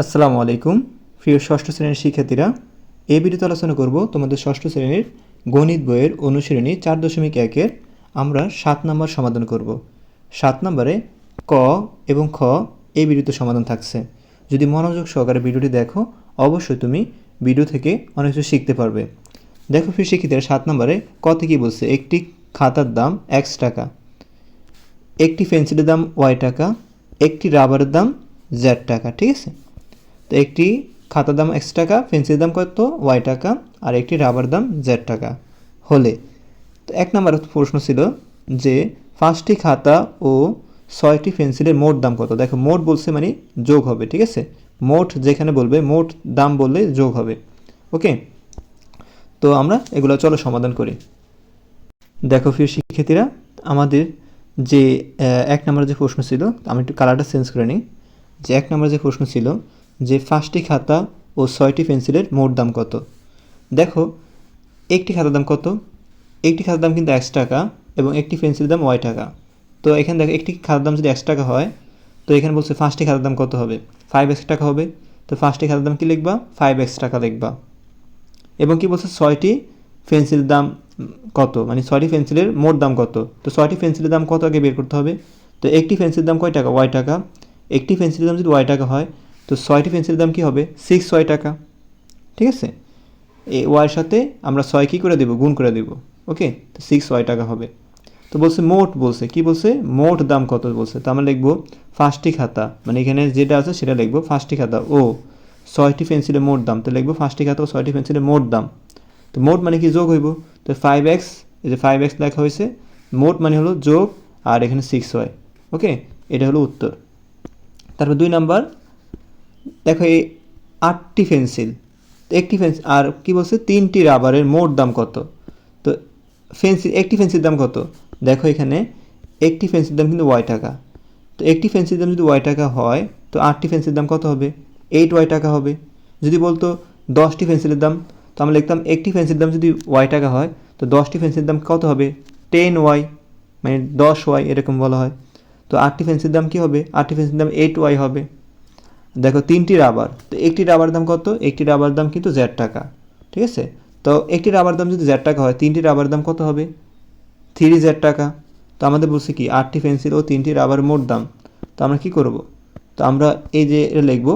আসসালামু আলাইকুম। প্রিয় ষষ্ঠ শ্রেণির শিক্ষার্থীরা, এই ভিডিওতে আলোচনা করব তোমাদের ষষ্ঠ শ্রেণির গণিত বইয়ের অনুশীলনী চার দশমিক একের। আমরা সাত নম্বর সমাধান করব। সাত নম্বরে ক এবং খ এই ভিডিওতে সমাধান থাকছে। যদি মনোযোগ সহকারে ভিডিওটি দেখো, অবশ্যই তুমি ভিডিও থেকে অনেক কিছু শিখতে পারবে। দেখো প্রিয় শিক্ষার্থীরা, সাত নম্বরে কী বলছে, একটি খাতার দাম এক্স টাকা, একটি পেন্সিলের দাম ওয়াই টাকা, একটি রাবারের দাম জেড টাকা, ঠিক আছে? তো একটি খাতার দাম এক্স টাকা, পেন্সিলের দাম কত, ওয়াই টাকা, আর একটি রাবার দাম জেড টাকা হলে। তো এক নম্বর প্রশ্ন ছিল যে, পাঁচটি খাতা ও ছয়টি পেন্সিলের মোট দাম কত? দেখো, মোট বলছে মানে যোগ হবে, ঠিক আছে? মোট যেখানে বলবে, মোট দাম বললে যোগ হবে। ওকে? তো আমরা এগুলো চলো সমাধান করি। দেখো প্রিয় শিক্ষার্থীরা, আমাদের যে এক নম্বর যে প্রশ্ন ছিল, আমি একটু কালারটা চেঞ্জ করে নিই। যে এক নম্বর যে প্রশ্ন ছিল যে পাঁচটি খাতা ও ছয়টি পেন্সিলের মোট দাম কত? দেখো, একটি খাতার দাম কত? একটি খাতার দাম কিন্তু একশো টাকা এবং একটি পেন্সিলের দাম ওয়াই টাকা। তো এখানে দেখো, একটি খাতার দাম যদি একশো টাকা হয়, তো এখানে বলছে পাঁচটি খাতার দাম কত হবে? ফাইভ এক্স টাকা হবে। তো পাঁচটি খাতার দাম কী লিখবা? ফাইভ এক্স টাকা লিখবা। এবং কি বলছে? ছয়টি পেন্সিলের দাম কত? মানে ছয়টি পেন্সিলের মোট দাম কত? তো ছয়টি পেন্সিলের দাম কত আগে বের করতে হবে? তো একটি পেন্সিলের দাম কয় টাকা? ওয়াই টাকা। একটি পেন্সিলের দাম যদি ওয়াই টাকা হয় তো ছয়টি পেন্সিলের দাম কী হবে? সিক্স ছয় টাকা। ঠিক আছে? এ ওয়াইয়ের সাথে আমরা ছয় কী করে দেবো? গুণ করে দেবো। ওকে তো সিক্স ওয়াই টাকা হবে। তো বলছে মোট বলছে। কি বলছে? মোট দাম কত বলছে? তো আমরা লিখব পাঁচটি খাতা। মানে এখানে যেটা আছে সেটা লিখব পাঁচটি খাতা। ও, ছয়টি পেন্সিলের মোট দাম। তো লিখব পাঁচটি খাতা ও ছয়টি পেন্সিলের মোট দাম। তো মোট মানে কি যোগ হইব? তো ফাইভ এক্স এই যে ফাইভ এক্স লেখা হয়েছে, মোট মানে হলো যোগ আর এখানে সিক্স ওয়াই ওকে এটা হলো উত্তর। তারপর দুই নাম্বার দেখো এই আটটি পেন্সিল একটি পেন্সিল আর কি বলছে? তিনটি রাবারের মোট দাম কত? তো পেন্সিল একটি পেন্সিল দাম কত? দেখো এখানে, একটি পেন্সিল দাম কিন্তু ওয়াই টাকা। তো একটি পেন্সিল দাম যদি ওয়াই টাকা হয়, তো আটটি পেন্সিল দাম কত হবে? এইট ওয়াই টাকা হবে। যদি বলতো দশটি পেন্সিলের দাম, তো আমরা লিখতাম একটি পেন্সিল দাম যদি ওয়াই টাকা হয়, তো দশটি পেন্সিল দাম কত হবে? টেন ওয়াই মানে দশ ওয়াই এরকম বলা হয়। তো আটটি পেন্সিল দাম কী হবে? আটটি পেন্সিল দাম এইট ওয়াই হবে। দেখো, তিনটি রাবার তো একটি রাবার দাম কত? একটি রাবার দাম কিন্তু জেড টাকা, ঠিক আছে? তো একটি রাবার দাম যদি জেড টাকা হয়, তিনটি রাবার দাম কত হবে? থ্রি জেড টাকা। তো আমাদের বলছে কি, আটটি পেন্সিল ও তিনটি রাবার মোট দাম। তো আমরা কি করব? তো আমরা এই যে এটা লিখব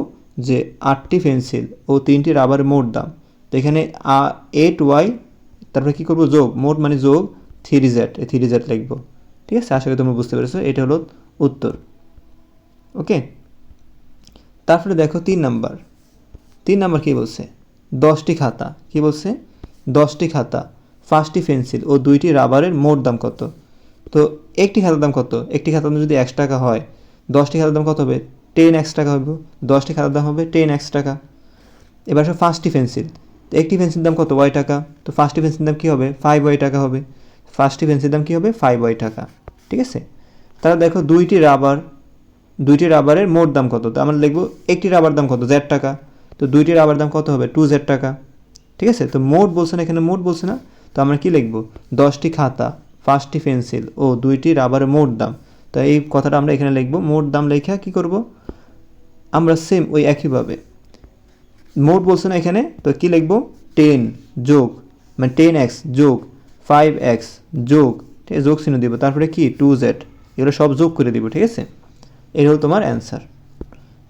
যে আটটি পেন্সিল ও তিনটি রাবার মোট দাম। তো এখানে এইট ওয়াই তারপরে কী করব? যোগ, মোট মানে যোগ থ্রি জেড এই থ্রি জেড লিখব। ঠিক আছে? আশা করি তোমরা বুঝতে পেরেছ, এটা হলো উত্তর। ওকে? তারপরে দেখো তিন নাম্বার। তিন নাম্বার কী বলছে? দশটি খাতা। কি বলছে? দশটি খাতা, পাঁচটি পেন্সিল ও দুইটি রাবারের মোট দাম কত? তো একটি খাতার দাম কত? একটি খাতার দাম যদি একশো টাকা হয়, দশটি খাতার দাম কত হবে? টেন এক্স টাকা হবে। দশটি খাতার দাম হবে টেন এক্স টাকা। এবার আসো পাঁচটি পেন্সিল। তো একটি পেন্সিল দাম কত? ওয়াই টাকা। তো ফার্স্টটি পেন্সিল দাম কী হবে? ফাইভ ওয়াই টাকা হবে। ফার্স্টটি পেন্সিল দাম কী হবে? ফাইভ ওয়াই টাকা। ঠিক আছে? তাহলে দেখো দুইটি রাবার দুইটি রাবারের মোট দাম কত? তো আমরা লিখব একটি রাবার দাম কত? জেড টাকা। তো দুইটি রাবার দাম কত হবে? টু জেড টাকা। ঠিক আছে? তো মোট বলছে না, এখানে মোট বলছে না। তো আমরা কি লিখব? দশটি খাতা, পাঁচটি পেন্সিল ও দুইটি রাবারের মোট দাম। তো এই কথাটা আমরা এখানে লিখব। মোট দাম লেখা কি করব? আমরা সেম ওই একইভাবে। মোট বলছে না এখানে? তো কি লিখব? টেন যোগ মানে টেন এক্স যোগ ফাইভ এক্স যোগ, ঠিক আছে? যোগ চিহ্ন দিব। তারপরে কি? Two Z. এগুলো সব যোগ করে দিব, ঠিক আছে? এই হলো তোমার অ্যান্সার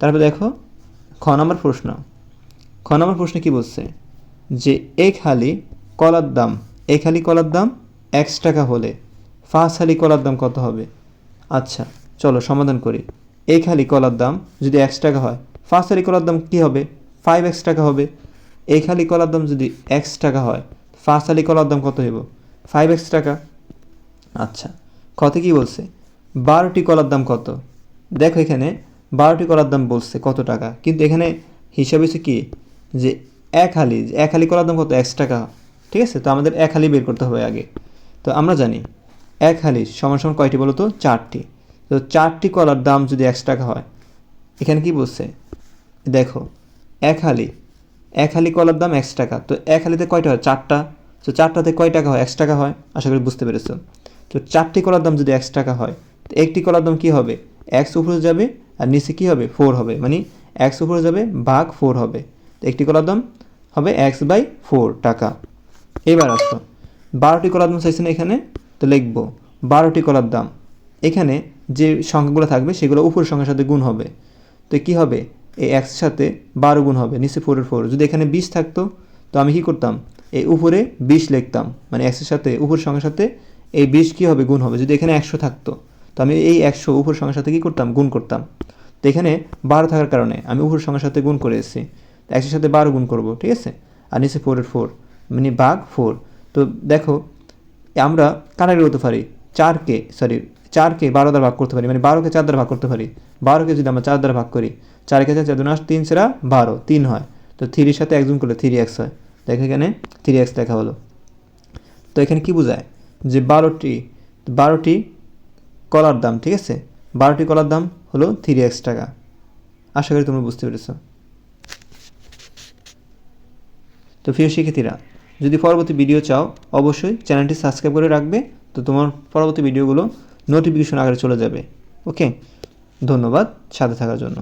তারপরে দেখো, খ নম্বর প্রশ্ন। খ নম্বর প্রশ্নে কি বলছে? যে এক হালি কলার দাম, এক হালি কলার দাম একশ টাকা হলে পাঁচ হালি কলার দাম কত হবে? আচ্ছা চলো সমাধান করি। এক হালি কলার দাম যদি একশো টাকা হয়, পাঁচ হালি কলার দাম কী হবে? ফাইভ এক্স টাকা হবে। এক হালি কলার দাম যদি এক্স টাকা হয়, পাঁচ হালি কলার দাম কত হইব? ফাইভ এক্স টাকা। আচ্ছা কত কি বলছে? বারোটি কলার দাম কত? দেখো এখানে বারোটি কলার দাম বলছে কত টাকা? কিন্তু এখানে হিসাব হচ্ছে কি? যে এক হালি এক হালি কলার দাম কত? একশো টাকা। ঠিক আছে? তো আমাদের এক হালি বের করতে হবে আগে। তো আমরা জানি এক হালি সমান সমান কয়টি বলো তো চারটি। তো চারটি কলার দাম যদি একশো টাকা হয়, এখানে কি বলছে? দেখো, এক হালি এক হালি কলার দাম একশো টাকা। তো এক হালিতে কয়টা হয়? চারটা। তো চারটাতে কয় টাকা হয়? একশো টাকা হয়। আশা করি বুঝতে পেরেছ। তো চারটি কলার দাম যদি একশো টাকা হয়, তো একটি কলার দাম কী হবে? এক্স উপরে যাবে আর নিচে কী হবে? ফোর হবে। মানে এক্স উপরে যাবে ভাগ ফোর হবে। তো একটি কলার দাম হবে এক্স বাই ফোর টাকা। এবার আসো। বারোটি কলার দাম চাইছে না এখানে? তো লিখব, বারোটি কলার দাম এখানে যে সংখ্যাগুলো থাকবে সেগুলো উপরের সংখ্যার সাথে গুণ হবে। তো কি হবে? এই এক্সের সাথে বারো গুণ হবে, নিচে ফোরের ফোর যদি এখানে বিশ থাকতো, তো আমি কি করতাম? এই উপরে বিশ লিখতাম। মানে এক্সের সাথে উপর সংখ্যার সাথে এই বিশ কী হবে? গুণ হবে। যদি এখানে একশো থাকতো তো আমি এই একশো উপর সংখ্যার সাথে কী করতাম? গুণ করতাম। তো এখানে বারো থাকার কারণে আমি উপর সংখ্যার সাথে গুণ করে এসেছি। একশোর সাথে বারো গুণ করব, ঠিক আছে? আর নিচে ফোরের ফোর মানে বাঘ ফোর তো দেখো, আমরা কাটাকাটি হতে পারি? চারকে সরি চারকে বারো দ্বারা ভাগ করতে পারি মানে বারোকে চার দ্বারা ভাগ করতে পারি। বারোকে যদি আমরা চার দ্বারা ভাগ করি, চারকে চার চার দুনাস তিন সেরা বারো, তিন হয়। তো থ্রির সাথে একজন করলে থ্রি এক্স হয়। দেখো এখানে থ্রি এক্স দেখা হলো। তো এখানে কি বোঝায়? যে বারোটি বারোটি কলার দাম, ঠিক আছে? বারোটি কলার দাম হলো থ্রি এক্স টাকা। আশা করি তোমরা বুঝতে পেরেছ। তো প্রিয় শিক্ষার্থীরা, যদি পরবর্তী ভিডিও চাও, অবশ্যই চ্যানেলটি সাবস্ক্রাইব করে রাখবে, তো তোমার পরবর্তী ভিডিওগুলো নোটিফিকেশন আকারে চলে যাবে। ওকে ধন্যবাদ, সাথে থাকার জন্য।